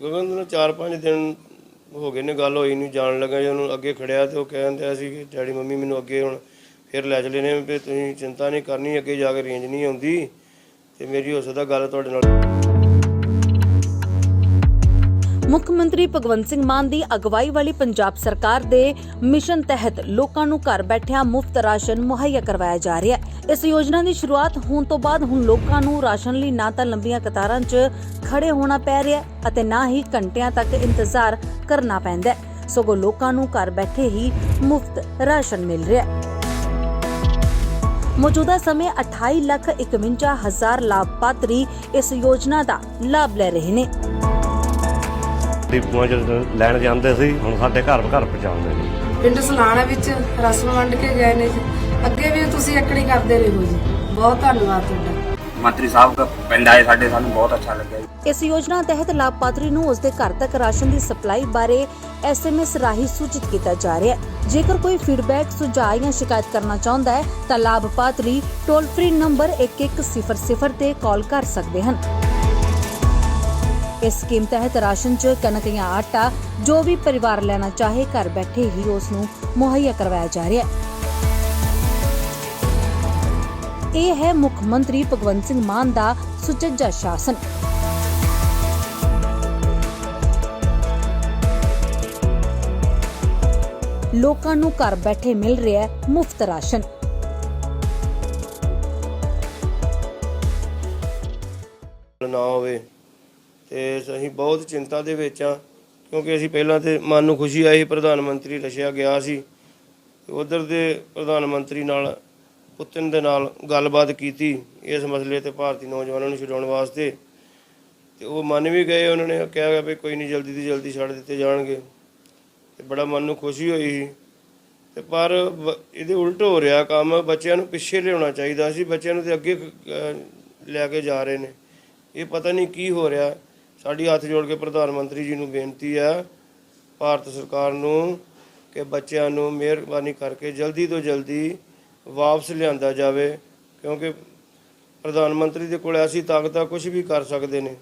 4-5 ਦਿਨ ਹੋ ਗਏ ਨੇ ਗੱਲ ਹੋਈ ਨਹੀਂ, ਜਾਣ ਲੱਗਾ ਜਦੋਂ ਉਹਨੂੰ ਅੱਗੇ ਖੜਿਆ ਤੇ ਉਹ ਕਹਿੰਦਾ ਸੀ ਕਿ ਡੈਡੀ ਮੰਮੀ ਮੈਨੂੰ ਅੱਗੇ ਹੁਣ ਫਿਰ ਲੈ ਚਲੇ ਨੇ ਵੀ ਤੁਸੀਂ ਚਿੰਤਾ ਨਹੀਂ ਕਰਨੀ, ਅੱਗੇ ਜਾ ਕੇ ਰੇਂਜ ਨਹੀਂ ਆਉਂਦੀ ਤੇ ਮੇਰੀ ਹੋ ਸਕਦਾ ਗੱਲ ਤੁਹਾਡੇ ਨਾਲ ਮੁੱਖ ਮੰਤਰੀ ਭਗਵੰਤ ਸਿੰਘ ਮਾਨ ਦੀ ਅਗਵਾਈ ਵਾਲੀ ਪੰਜਾਬ ਸਰਕਾਰ ਦੇ ਮਿਸ਼ਨ ਤਹਿਤ ਲੋਕਾਂ ਨੂੰ ਘਰ ਬੈਠਿਆਂ ਮੁਫਤ ਰਾਸ਼ਨ ਮੁਹੱਈਆ ਕਰਵਾਇਆ ਜਾ ਰਿਹਾ ਹੈ। ਇਸ ਯੋਜਨਾ ਦੀ ਸ਼ੁਰੂਆਤ ਹੋਣ ਤੋਂ ਬਾਅਦ ਹੁਣ ਲੋਕਾਂ ਨੂੰ ਰਾਸ਼ਨ ਲਈ ਨਾ ਤਾਂ ਲੰਬੀਆਂ ਕਤਾਰਾਂ 'ਚ ਖੜੇ ਹੋਣਾ ਪੈ ਰਿਹਾ ਅਤੇ ਨਾ ਹੀ ਘੰਟਿਆਂ ਤੱਕ ਇੰਤਜ਼ਾਰ ਕਰਨਾ ਪੈਂਦਾ ਸਗੋਂ ਲੋਕਾਂ ਨੂੰ ਘਰ ਬੈਠੇ ਹੀ ਮੁਫਤ ਰਾਸ਼ਨ ਮਿਲ ਰਿਹਾ ਹੈ। ਮੌਜੂਦਾ ਸਮੇਂ 28 ਲੱਖ 51 ਹਜ਼ਾਰ ਲਾਭਪਾਤਰੀ ਇਸ ਯੋਜਨਾ ਦਾ ਲਾਭ ਲੈ ਰਹੇ ਨੇ। ਡਿਪੂਆਂ ਜਦੋਂ ਲੈਣ ਜਾਂਦੇ ਸੀ ਹੁਣ ਸਾਡੇ ਘਰ ਘਰ ਪਹੁੰਚਾਉਂਦੇ ਨੇ। ਪਿੰਡ ਸਲਾਣਾ ਵਿੱਚ ਰਸਮ ਵੰਡ ਕੇ ਗਏ ਨੇ ਜੀ। ਅੱਗੇ ਵੀ ਤੁਸੀਂ ਇਕੜੀ ਕਰਦੇ ਰਹੋ ਜੀ। ਬਹੁਤ ਧੰਨਵਾਦ ਤੁਹਾਡਾ। ਮੰਤਰੀ ਸਾਹਿਬ ਦਾ ਪਿੰਡ ਆਏ ਸਾਡੇ ਸਾਨੂੰ ਬਹੁਤ ਅੱਛਾ ਲੱਗਿਆ ਜੀ। ਇਸ ਯੋਜਨਾ ਤਹਿਤ ਲਾਭਪਾਤਰੀ ਨੂੰ ਉਸਦੇ ਘਰ ਤੱਕ ਰਾਸ਼ਨ ਦੀ ਸਪਲਾਈ ਬਾਰੇ ਐਸਐਮਐਸ ਰਾਹੀਂ ਸੂਚਿਤ ਕੀਤਾ ਜਾ ਰਿਹਾ ਹੈ। ਜੇਕਰ ਕੋਈ ਫੀਡਬੈਕ ਸੁਝਾਅ ਜਾਂ ਸ਼ਿਕਾਇਤ ਕਰਨਾ ਚਾਹੁੰਦਾ ਹੈ ਤਾਂ ਲਾਭਪਾਤਰੀ ਟੋਲ ਫ੍ਰੀ ਨੰਬਰ 1100 ਤੇ ਕਾਲ ਕਰ ਸਕਦੇ ਹਨ। ਇਸ ਸਕੀਮ ਤਹਿਤ ਰਾਸ਼ਨ 'ਚ ਕਣਕ ਜਾਂ ਆਟਾ ਜੋ ਵੀ ਪਰਿਵਾਰ ਲੈਣਾ ਚਾਹੇ ਘਰ ਬੈਠੇ ਹੀ ਉਸ ਨੂੰ ਮੁਹੱਈਆ ਕਰਵਾਇਆ ਜਾ ਰਿਹਾ ਹੈ। ਇਹ ਹੈ ਮੁੱਖ ਮੰਤਰੀ ਭਗਵੰਤ ਸਿੰਘ ਮਾਨ ਦਾ ਸੁਚੱਜਾ ਸ਼ਾਸਨ। ਲੋਕਾਂ ਨੂੰ ਘਰ ਬੈਠੇ ਮਿਲ ਰਿਹਾ ਹੈ ਮੁਫਤ ਰਾਸ਼ਨ। ਨਾ ਹੋਵੇ ਤੇ ਅਸੀਂ ਬਹੁਤ ਚਿੰਤਾ ਦੇ ਵਿੱਚ ਆ ਕਿਉਂਕਿ ਅਸੀਂ ਪਹਿਲਾਂ ਤੇ ਮਨ ਨੂੰ ਖੁਸ਼ੀ ਆਈ, ਪ੍ਰਧਾਨ ਮੰਤਰੀ ਰਸ਼ੀਆ ਗਿਆ ਸੀ। ਉਧਰ ਦੇ ਪ੍ਰਧਾਨ ਮੰਤਰੀ ਨਾਲ, ਪੁਤਿਨ ਦੇ ਨਾਲ ਗੱਲਬਾਤ ਕੀਤੀ ਇਸ ਮਸਲੇ ਤੇ ਭਾਰਤੀ ਨੌਜਵਾਨਾਂ ਨੂੰ ਛਡਾਉਣ ਵਾਸਤੇ। ਤੇ ਉਹ ਮੰਨ ਵੀ ਗਏ ਉਹਨਾਂ ਨੇ, ਕਿਹਾ ਗਿਆ ਵੀ ਕੋਈ ਨਹੀਂ ਜਲਦੀ ਦੀ ਜਲਦੀ ਛੱਡ ਦਿੱਤੇ ਜਾਣਗੇ। ਤੇ ਬੜਾ ਮਨ ਨੂੰ ਖੁਸ਼ੀ ਹੋਈ ਸੀ। ਤੇ ਪਰ ਇਹਦੇ ਉਲਟ ਹੋ ਰਿਹਾ ਕੰਮ, ਬੱਚਿਆਂ ਨੂੰ ਪਿੱਛੇ ਲਿਆਉਣਾ ਚਾਹੀਦਾ ਸੀ, ਬੱਚਿਆਂ ਨੂੰ ਤੇ ਅੱਗੇ ਲੈ ਕੇ ਜਾ ਰਹੇ ਨੇ। ਇਹ ਪਤਾ ਨਹੀਂ ਕੀ ਹੋ ਰਿਹਾ। ਸਾਡੀ ਹੱਥ ਜੋੜ ਕੇ ਪ੍ਰਧਾਨ ਮੰਤਰੀ ਜੀ ਨੂੰ ਬੇਨਤੀ ਹੈ, ਭਾਰਤ ਸਰਕਾਰ ਨੂੰ ਕਿ ਬੱਚਿਆਂ ਨੂੰ ਮਿਹਰਬਾਨੀ ਕਰਕੇ ਜਲਦੀ ਤੋਂ ਜਲਦੀ ਵਾਪਸ ਲਿਆਂਦਾ ਜਾਵੇ, ਕਿਉਂਕਿ ਪ੍ਰਧਾਨ ਮੰਤਰੀ ਦੇ ਕੋਲ ਐਸੀ ਤਾਕਤਾਂ ਆ ਕੁਝ ਵੀ ਕਰ ਸਕਦੇ ਨੇ।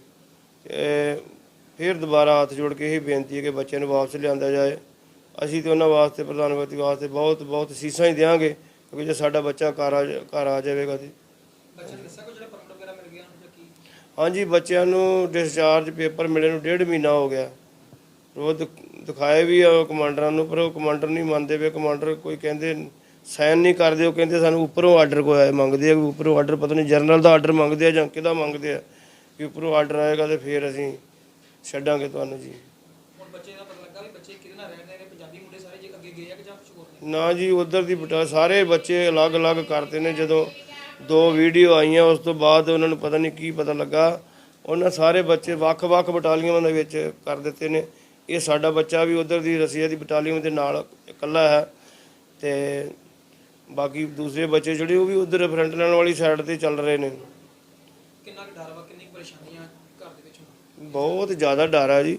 ਤੇ ਫਿਰ ਦੁਬਾਰਾ ਹੱਥ ਜੋੜ ਕੇ ਇਹ ਬੇਨਤੀ ਹੈ ਕਿ ਬੱਚਿਆਂ ਨੂੰ ਵਾਪਸ ਲਿਆਂਦਾ ਜਾਏ। ਅਸੀਂ ਤੇ ਉਹਨਾਂ ਵਾਸਤੇ, ਪ੍ਰਧਾਨ ਮੰਤਰੀ ਵਾਸਤੇ ਬਹੁਤ ਬਹੁਤ ਸੀਸਾਂ ਹੀ ਦੇਵਾਂਗੇ ਕਿਉਂਕਿ ਜੇ ਸਾਡਾ ਬੱਚਾ ਘਰ ਆ ਜਾ- ਘਰ ਆ ਜਾਵੇਗਾ ਤੇ ਹਾਂਜੀ ਬੱਚਿਆਂ ਨੂੰ ਡਿਸਚਾਰਜ ਪੇਪਰ ਮਿਲੇ ਨੂੰ ਡੇਢ ਮਹੀਨਾ ਹੋ ਗਿਆ। ਉਹ ਦਿਖ- ਦਿਖਾਏ ਵੀ ਆ ਕਮਾਂਡਰਾਂ ਨੂੰ ਪਰ ਉਹ ਕਮਾਂਡਰ ਨਹੀਂ ਮੰਨਦੇ ਵੇ ਕਮਾਂਡਰ ਕੋਈ ਕਹਿੰਦੇ ਸਾਈਨ ਨਹੀਂ ਕਰਦੇ ਉਹ ਕਹਿੰਦੇ ਸਾਨੂੰ ਉੱਪਰੋਂ ਆਰਡਰ ਕੋਈ ਆਏ ਮੰਗਦੇ ਆ ਉੱਪਰੋਂ ਆਰਡਰ ਪਤਾ ਨਹੀਂ ਜਨਰਲ ਦਾ ਆਰਡਰ ਮੰਗਦੇ ਆ ਜਾਂ ਕਿਹਦਾ ਮੰਗਦੇ ਆ ਵੀ ਉੱਪਰੋਂ ਆਰਡਰ ਆਏਗਾ ਤੇ ਫਿਰ ਅਸੀਂ ਛੱਡਾਂਗੇ ਤੁਹਾਨੂੰ ਜੀ। ਨਾ ਜੀ ਉਧਰ ਦੀ ਬਟਾ ਸਾਰੇ ਬੱਚੇ ਅਲੱਗ-ਅਲੱਗ ਕਰਤੇ ਨੇ ਜਦੋਂ ਦੋ ਵੀਡੀਓ ਆਈਆਂ ਉਸ ਤੋਂ ਬਾਅਦ ਉਹਨਾਂ ਨੂੰ ਪਤਾ ਨਹੀਂ ਕੀ ਪਤਾ ਲੱਗਾ। ਉਹਨਾਂ ਸਾਰੇ ਬੱਚੇ ਵੱਖ-ਵੱਖ ਬਟਾਲੀਅਨਾਂ ਦੇ ਵਿੱਚ ਕਰ ਦਿੱਤੇ ਨੇ। ਇਹ ਸਾਡਾ ਬੱਚਾ ਵੀ ਉਧਰ ਦੀ ਰਸੀਆ ਦੀ ਬਟਾਲੀਅਨ ਦੇ ਨਾਲ ਇਕੱਲਾ ਹੈ ਤੇ ਬਾਕੀ ਦੂਸਰੇ ਬੱਚੇ ਜਿਹੜੇ ਉਹ ਵੀ ਉਧਰ ਫਰੰਟ ਲਾਈਨ ਵਾਲੀ ਸਾਈਡ ਤੇ ਚੱਲ ਰਹੇ ਨੇ। ਕਿੰਨਾ ਕੁ ਡਰ ਵਾ ਕਿੰਨੀ ਕੁ ਪਰੇਸ਼ਾਨੀਆਂ ਘਰ ਦੇ ਵਿੱਚ ਹੁਣ? ਬਹੁਤ ਜ਼ਿਆਦਾ ਡਰ ਆ ਜੀ।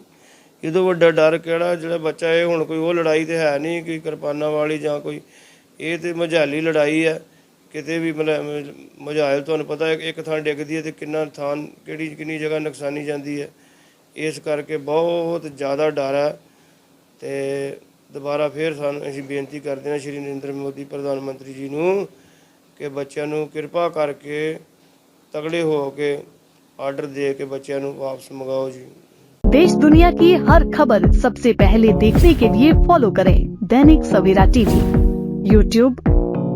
ਇਹਦੋਂ ਵੱਡਾ ਡਰ ਕਿਹੜਾ ਜਿਹੜਾ ਬੱਚਾ ਇਹ ਹੁਣ ਕੋਈ ਉਹ ਲੜਾਈ ਤੇ ਹੈ ਨਹੀਂ ਕੋਈ ਕਿਰਪਾਨਾਂ ਵਾਲੀ ਜਾਂ ਕੋਈ ਇਹ ਤੇ ਮਝਾਲੀ ਲੜਾਈ ਹੈ। ਕਿਤੇ ਵੀ ਮਤਲਬ ਮਝਾਇਲ ਤੁਹਾਨੂੰ ਪਤਾ ਹੈ ਇੱਕ ਥਾਂ ਡਿੱਗਦੀ ਹੈ ਤੇ ਕਿੰਨਾ ਥਾਂ ਕਿਹੜੀ ਕਿੰਨੀ ਜਗ੍ਹਾ ਨੁਕਸਾਨੀ ਜਾਂਦੀ ਹੈ ਇਸ ਕਰਕੇ ਬਹੁਤ ਜ਼ਿਆਦਾ ਡਰ ਹੈ ਤੇ ਦੁਬਾਰਾ ਫੇਰ ਸਾਨੂੰ ਅਸੀਂ ਬੇਨਤੀ ਕਰਦੇ ਹਾਂ ਸ਼੍ਰੀ ਨਰਿੰਦਰ ਮੋਦੀ ਪ੍ਰਧਾਨ ਮੰਤਰੀ ਜੀ ਨੂੰ ਕਿ ਬੱਚਿਆਂ ਨੂੰ ਕਿਰਪਾ ਕਰਕੇ ਤਗੜੇ ਹੋ ਕੇ ਆਰਡਰ ਦੇ ਕੇ ਬੱਚਿਆਂ ਨੂੰ ਵਾਪਸ ਮੰਗਾਓ ਜੀ देश दुनिया की हर खबर सबसे पहले देखने के लिए फॉलो करें दैनिक सवेरा टीवी यूट्यूब